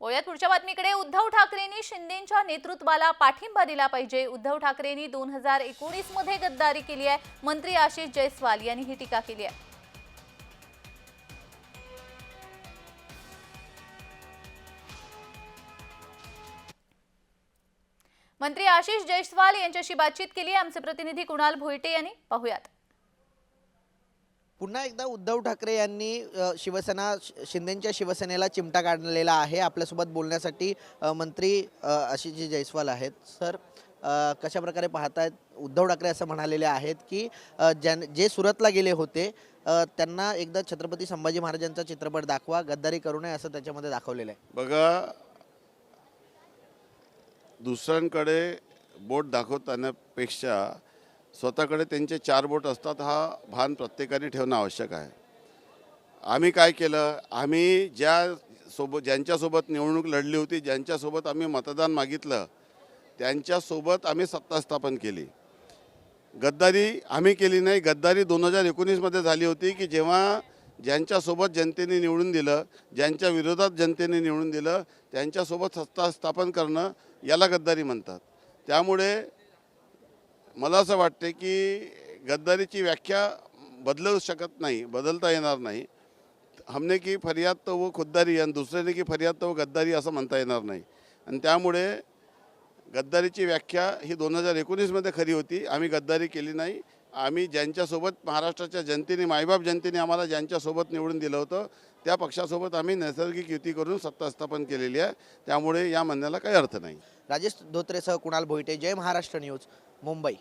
वळूयात पुढच्या बातमीकडे उद्धव ठाकरेंनी शिंदेच्या नेतृत्वाला पाठिंबा दिला पाहिजे. उद्धव ठाकरेंनी दोन हजार एकोणीसमध्ये गद्दारी केली आहे. मंत्री आशिष जयस्वाल यांनी ही टीका केली आहे. मंत्री आशिष जयस्वाल यांच्याशी बातचीत केली आहे. आमचे प्रतिनिधी कुणाल भोईटे यांनी. पाहुयात. पुन्हा एकदा उद्धव ठाकरे यांनी शिवसेना शिंदेच्या शिवसेनेला चिमटा काढलेला आहे. आपल्यासोबत बोलण्यासाठी मंत्री आशिषजी जयस्वाल आहेत. सर कशा प्रकारे पाहतायत? उद्धव ठाकरे असं म्हणालेले आहेत की ज्यां जे सुरतला गेले होते त्यांना एकदा छत्रपती संभाजी महाराजांचा चित्रपट दाखवा. गद्दारी करू नये असं त्याच्यामध्ये दाखवलेलं आहे. बघा दुसऱ्यांकडे बोट दाखवतानापेक्षा स्वतःकडे त्यांचे चार बोट असतात हा भान प्रत्येकाने ठेवणं आवश्यक आहे. आम्ही काय केलं आम्ही ज्या सोबत ज्यांच्यासोबत निवडणूक लढली होती ज्यांच्यासोबत आम्ही मतदान मागितलं त्यांच्यासोबत आम्ही सत्ता स्थापन केली. गद्दारी आम्ही केली नाही गद्दारी दोन हजार एकोणीसमध्ये झाली होती की जेव्हा ज्यांच्यासोबत जनतेने निवडून दिलं ज्यांच्या विरोधात जनतेने निवडून दिलं त्यांच्यासोबत सत्ता स्थापन करणं याला गद्दारी म्हणतात. त्यामुळे मला असं वाटते की गद्दारीची व्याख्या बदलू शकत नाही बदलता येणार नाही. हमने की फरियाद तो वो खुद्दारी आणि दुसऱ्याने की फरियाद तो गद्दारी असं म्हणता येणार नाही. आणि त्यामुळे गद्दारीची व्याख्या ही दोन हजार एकोणीसमध्ये खरी होती. आम्ही गद्दारी केली नाही. आम्ही ज्यांच्यासोबत महाराष्ट्राच्या जनतेने मायबाप जनतेने आम्हाला ज्यांच्यासोबत निवडून दिलं होतं त्या पक्षासोबत आम्ही नैसर्गिक युती करून सत्ता स्थापन केलेली आहे. त्यामुळे या म्हणण्याला काही अर्थ नाही. राजेश धोत्रेसह कुणाल भोईटे जय महाराष्ट्र न्यूज मुंबई.